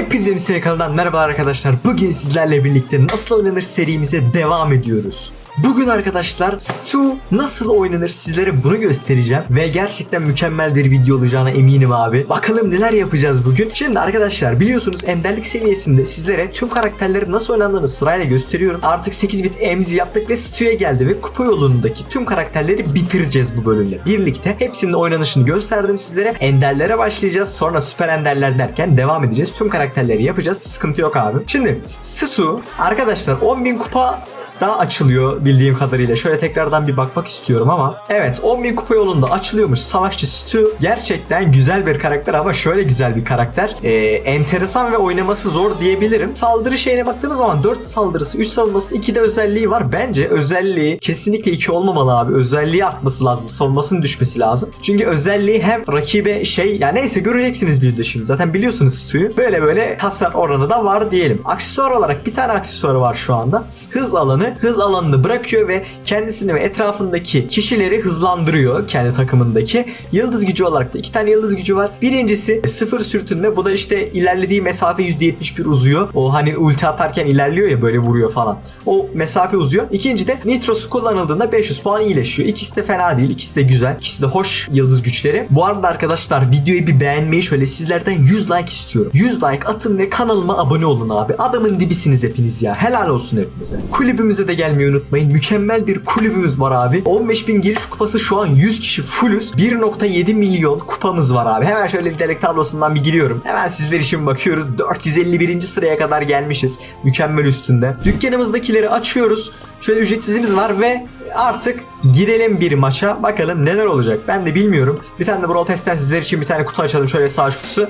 Hepinize Misal kanalından merhaba arkadaşlar. Bugün sizlerle birlikte nasıl oynanır serimize devam ediyoruz. Bugün arkadaşlar Stu nasıl oynanır sizlere bunu göstereceğim. Ve gerçekten mükemmel bir video olacağına eminim abi. Bakalım neler yapacağız bugün. Şimdi arkadaşlar biliyorsunuz enderlik seviyesinde sizlere tüm karakterlerin nasıl oynandığını sırayla gösteriyorum. Artık 8 bit emzi yaptık ve Stu'ya geldi ve kupa yolundaki tüm karakterleri bitireceğiz bu bölümde. Birlikte hepsinin oynanışını gösterdim sizlere. Enderlere başlayacağız. Sonra süper enderler derken devam edeceğiz. Tüm karakterleri yapacağız. Sıkıntı yok abi. Şimdi Stu arkadaşlar 10.000 kupa daha açılıyor bildiğim kadarıyla. Şöyle tekrardan bir bakmak istiyorum ama. Evet 10.000 kupa yolunda açılıyormuş. Savaşçı Stu gerçekten güzel bir karakter ama şöyle güzel bir karakter. Ee, enteresan ve oynaması zor diyebilirim. Saldırı şeyine baktığımız zaman 4 saldırısı, 3 savunması, 2 de özelliği var. Bence özelliği kesinlikle 2 olmamalı abi. Özelliği artması lazım. Savunmasının düşmesi lazım. Çünkü özelliği hem rakibe şey ya neyse göreceksiniz videoda şimdi. Zaten biliyorsunuz Stu'yu. Böyle böyle hasar oranı da var diyelim. Aksesuar olarak bir tane aksesuarı var şu anda. Hız alanı hız alanını bırakıyor ve kendisini ve etrafındaki kişileri hızlandırıyor kendi takımındaki. Yıldız gücü olarak da iki tane yıldız gücü var. Birincisi sıfır sürtünme. Bu da işte ilerlediği mesafe %71 uzuyor. O hani ulti atarken ilerliyor ya böyle vuruyor falan. O mesafe uzuyor. İkinci de nitrosu kullanıldığında 500 puan iyileşiyor. İkisi de fena değil. İkisi de güzel. İkisi de hoş yıldız güçleri. Bu arada arkadaşlar videoyu bir beğenmeyi şöyle sizlerden 100 like istiyorum. 100 like atın ve kanalıma abone olun abi. Adamın dibisiniz hepiniz ya. Helal olsun hepinize. Kulübümüze de gelmeyi unutmayın. Mükemmel bir kulübümüz var abi. 15.000 giriş kupası şu an 100 kişi fullüz. 1.7 milyon kupamız var abi. Hemen şöyle liderlik tablosundan bir giriyorum. Hemen sizler için bakıyoruz. 451. sıraya kadar gelmişiz. Mükemmel üstünde. Dükkanımızdakileri açıyoruz. Şöyle ücretsizimiz var ve artık girelim bir maça. Bakalım neler olacak. Ben de bilmiyorum. Bir tane de Brawl Pass'ten sizler için bir tane kutu açalım. Şöyle savaş kutusu.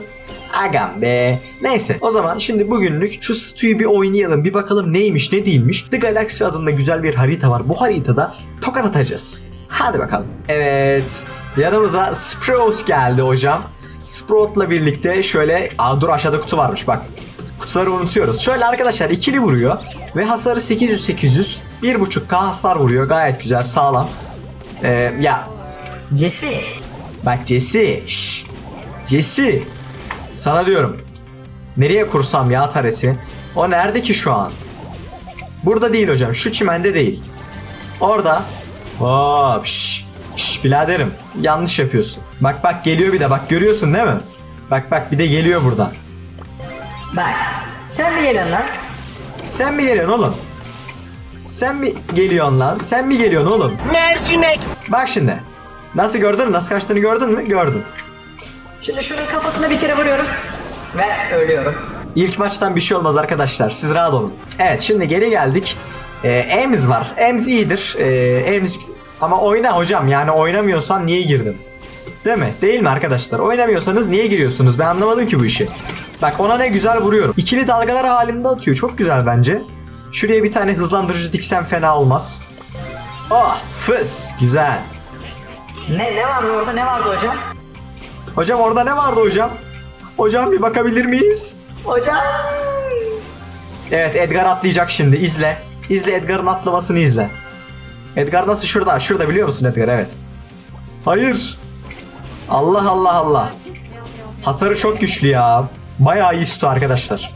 Agam be. Neyse o zaman şimdi bugünlük şu Stu'yu bir oynayalım. Bir bakalım neymiş ne değilmiş. The Galaxy adında güzel bir harita var. Bu haritada tokat atacağız. Hadi bakalım. Evet. Yanımıza Sprout geldi hocam. Sprout'la birlikte şöyle... Aa dur aşağıda kutu varmış bak. Kutuları unutuyoruz. Şöyle arkadaşlar ikili vuruyor. Ve hasarı 800-800. 1.5k hasar vuruyor. Gayet güzel sağlam. Ee, ya Jesse. Bak Jesse. şş. Jesse. Sana diyorum. Nereye kursam ya Tares'i? O nerede ki şu an? Burada değil hocam. Şu çimende değil. Orada. Hop. Şş. Şş biraderim. Yanlış yapıyorsun. Bak bak geliyor bir de. Bak görüyorsun değil mi? Bak bak bir de geliyor buradan. Bak. Sen mi geliyorsun lan? Sen mi geliyorsun oğlum? Sen mi geliyorsun lan? Sen mi geliyorsun oğlum? Mercimek. Bak şimdi. Nasıl gördün? Nasıl kaçtığını gördün mü? Gördüm. Şimdi şunun kafasına bir kere vuruyorum. Ve ölüyorum. İlk maçtan bir şey olmaz arkadaşlar. Siz rahat olun. Evet şimdi geri geldik. Ee, Ems var. Ems iyidir. Ee, Ems ama oyna hocam. Yani oynamıyorsan niye girdin? Değil mi? Değil mi arkadaşlar? Oynamıyorsanız niye giriyorsunuz? Ben anlamadım ki bu işi. Bak ona ne güzel vuruyorum. İkili dalgalar halinde atıyor. Çok güzel bence. Şuraya bir tane hızlandırıcı diksem fena olmaz. Oh fıs. Güzel. Ne, ne vardı orada ne vardı hocam? Hocam orada ne vardı hocam? Hocam bir bakabilir miyiz? Hocam. Evet Edgar atlayacak şimdi izle. İzle Edgar'ın atlamasını izle. Edgar nasıl şurada? Şurada biliyor musun Edgar? Evet. Hayır. Allah Allah Allah. Hasarı çok güçlü ya. Bayağı iyi sütü arkadaşlar.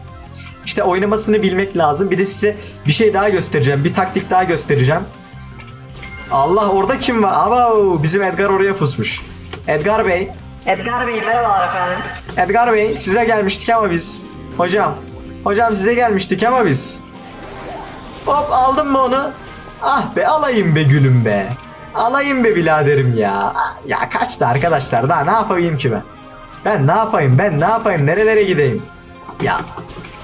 İşte oynamasını bilmek lazım. Bir de size bir şey daha göstereceğim. Bir taktik daha göstereceğim. Allah orada kim var? Aba bizim Edgar oraya pusmuş. Edgar Bey. Edgar Bey merhabalar efendim. Edgar Bey size gelmiştik ama biz. Hocam. Hocam size gelmiştik ama biz. Hop aldın mı onu? Ah be alayım be gülüm be. Alayım be biraderim ya. Ah, Ya kaçtı arkadaşlar daha ne yapayım ki ben? Ben ne yapayım ben ne yapayım nerelere gideyim? Ya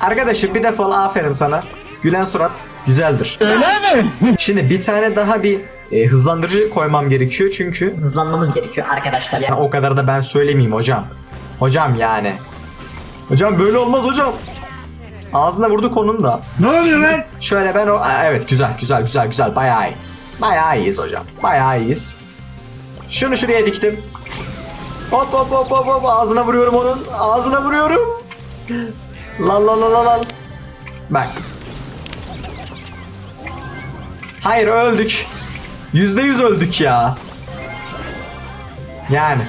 arkadaşım bir defol aferin sana. Gülen surat güzeldir. Öyle mi? Şimdi bir tane daha bir e, hızlandırıcı koymam gerekiyor çünkü Hızlanmamız gerekiyor arkadaşlar ya. ya o kadar da ben söylemeyeyim hocam. Hocam yani. Hocam böyle olmaz hocam. Ağzına vurdu konum da. Ne oluyor lan? Şöyle ben o... Aa, Evet güzel güzel güzel güzel bayağı iyi. Bayağı iyiyiz hocam. Bayağı iyiyiz. Şunu şuraya diktim. Hop hop hop hop hop ağzına vuruyorum onun. Ağzına vuruyorum. Lan lan lan lan lan. Bak. Hayır öldük. Yüzde yüz öldük ya. Yani.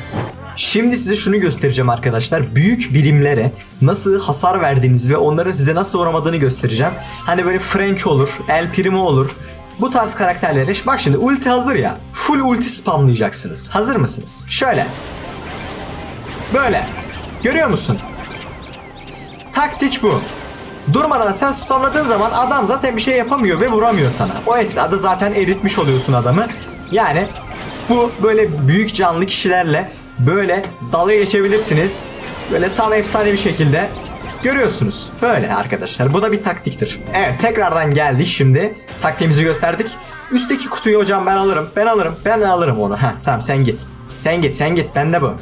Şimdi size şunu göstereceğim arkadaşlar. Büyük birimlere nasıl hasar verdiğinizi ve onların size nasıl vuramadığını göstereceğim. Hani böyle French olur, El Primo olur. Bu tarz karakterlere bak şimdi ulti hazır ya. Full ulti spamlayacaksınız. Hazır mısınız? Şöyle. Böyle. Görüyor musun? Taktik bu. Durmadan sen spamladığın zaman adam zaten bir şey yapamıyor ve vuramıyor sana. O esnada zaten eritmiş oluyorsun adamı. Yani bu böyle büyük canlı kişilerle böyle dalga geçebilirsiniz. Böyle tam efsane bir şekilde görüyorsunuz. Böyle arkadaşlar. Bu da bir taktiktir. Evet tekrardan geldik şimdi. Taktiğimizi gösterdik. Üstteki kutuyu hocam ben alırım. Ben alırım. Ben alırım onu. Ha tamam sen git. Sen git sen git. Bende bu.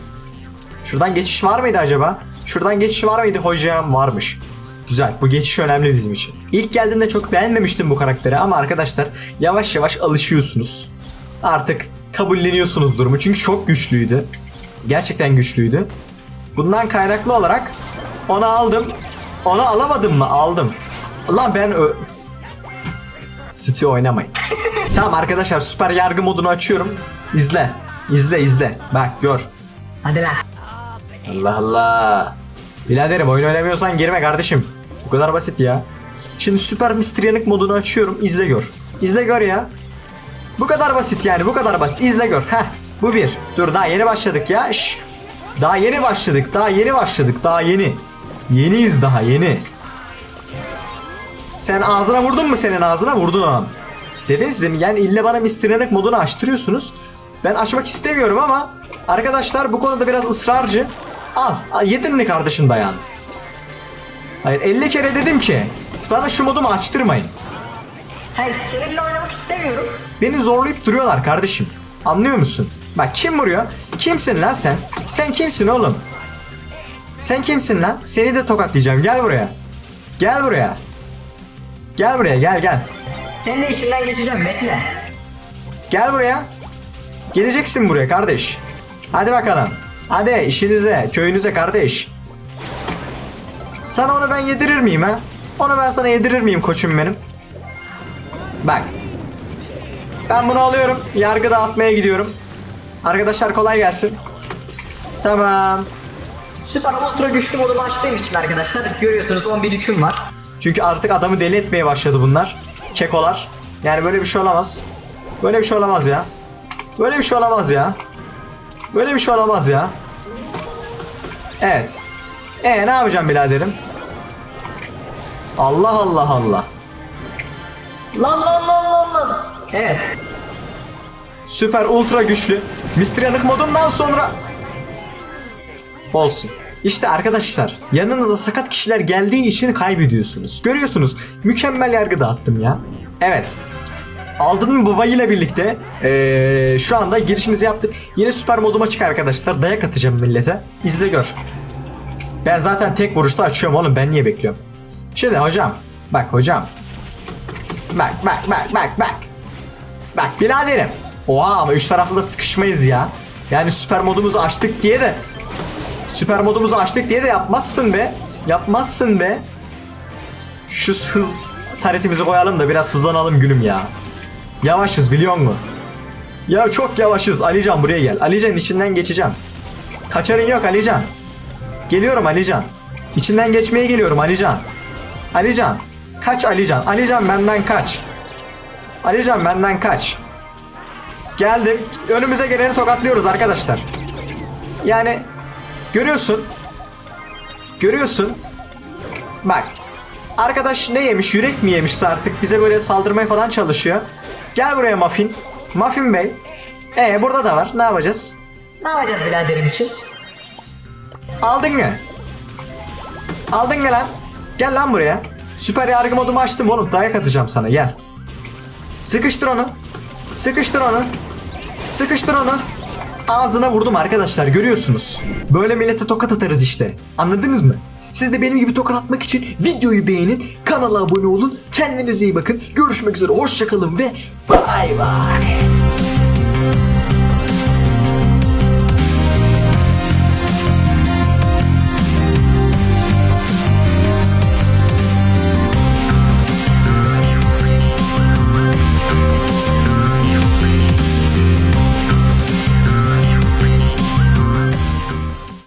Şuradan geçiş var mıydı acaba? Şuradan geçiş var mıydı hocam? Varmış. Güzel. Bu geçiş önemli bizim için. İlk geldiğinde çok beğenmemiştim bu karakteri ama arkadaşlar yavaş yavaş alışıyorsunuz. Artık kabulleniyorsunuz durumu çünkü çok güçlüydü. Gerçekten güçlüydü. Bundan kaynaklı olarak onu aldım. Onu alamadım mı? Aldım. Lan ben ö... City oynamayın. tamam arkadaşlar süper yargı modunu açıyorum. İzle. İzle izle. Bak gör. Hadi lan. Allah Allah. Biraderim oyun oynamıyorsan girme kardeşim. Bu kadar basit ya. Şimdi süper mistryanık modunu açıyorum. İzle gör. İzle gör ya. Bu kadar basit yani bu kadar basit. İzle gör. Heh. Bu bir. Dur daha yeni başladık ya. Şş. Daha yeni başladık. Daha yeni başladık. Daha yeni. Yeniyiz daha yeni. Sen ağzına vurdun mu senin ağzına? Vurdun. Dedim size mi? Yani ille bana mistryanık modunu açtırıyorsunuz. Ben açmak istemiyorum ama arkadaşlar bu konuda biraz ısrarcı. Al, al yedin mi kardeşim dayan? Hayır 50 kere dedim ki bana şu modumu açtırmayın. Hayır sinirle oynamak istemiyorum. Beni zorlayıp duruyorlar kardeşim. Anlıyor musun? Bak kim vuruyor? Kimsin lan sen? Sen kimsin oğlum? Sen kimsin lan? Seni de tokatlayacağım. Gel buraya. Gel buraya. Gel buraya gel gel. Senin de içinden geçeceğim bekle. Gel buraya. Geleceksin buraya kardeş. Hadi bakalım. Hadi işinize, köyünüze kardeş. Sana onu ben yedirir miyim ha? Onu ben sana yedirir miyim koçum benim? Bak. Ben bunu alıyorum. Yargı dağıtmaya gidiyorum. Arkadaşlar kolay gelsin. Tamam. Süper ultra güçlü modumu açtığım için arkadaşlar görüyorsunuz 11 yüküm var. Çünkü artık adamı deli etmeye başladı bunlar. Kekolar. Yani böyle bir şey olamaz. Böyle bir şey olamaz ya. Böyle bir şey olamaz ya. Böyle bir şey olamaz ya. Evet. E ne yapacağım biraderim? Allah Allah Allah. Lan lan lan lan lan. Evet. Süper ultra güçlü. Mr. Yanık modundan sonra... Olsun. İşte arkadaşlar yanınıza sakat kişiler geldiği için kaybediyorsunuz. Görüyorsunuz mükemmel yargı dağıttım ya. Evet. Aldın mı babayla birlikte ee, şu anda girişimizi yaptık. Yine süper moduma çık arkadaşlar. Dayak atacağım millete. İzle gör. Ben zaten tek vuruşta açıyorum oğlum. Ben niye bekliyorum? Şimdi hocam. Bak hocam. Bak bak bak bak bak. Bak biraderim. Oha ama üç taraflı sıkışmayız ya. Yani süper modumuzu açtık diye de Süper modumuzu açtık diye de yapmazsın be. Yapmazsın be. Şu hız taretimizi koyalım da biraz hızlanalım gülüm ya. Yavaşız biliyor musun? Ya çok yavaşız. Alican buraya gel. Alican içinden geçeceğim. Kaçarın yok Alican. Geliyorum Alican. İçinden geçmeye geliyorum Alican. Alican. Kaç Alican. Alican benden kaç. Alican benden kaç. Geldim. Önümüze geleni tokatlıyoruz arkadaşlar. Yani görüyorsun. Görüyorsun. Bak. Arkadaş ne yemiş? Yürek mi yemişse artık bize böyle saldırmaya falan çalışıyor. Gel buraya Muffin. Muffin Bey. Ee burada da var. Ne yapacağız? Ne yapacağız biraderim için? Aldın mı? Aldın mı lan? Gel lan buraya. Süper yargı modumu açtım oğlum. Dayak atacağım sana gel. Sıkıştır onu. Sıkıştır onu. Sıkıştır onu. Ağzına vurdum arkadaşlar görüyorsunuz. Böyle millete tokat atarız işte. Anladınız mı? Siz de benim gibi tokat atmak için videoyu beğenin, kanala abone olun, kendinize iyi bakın. Görüşmek üzere, hoşçakalın ve bay bay.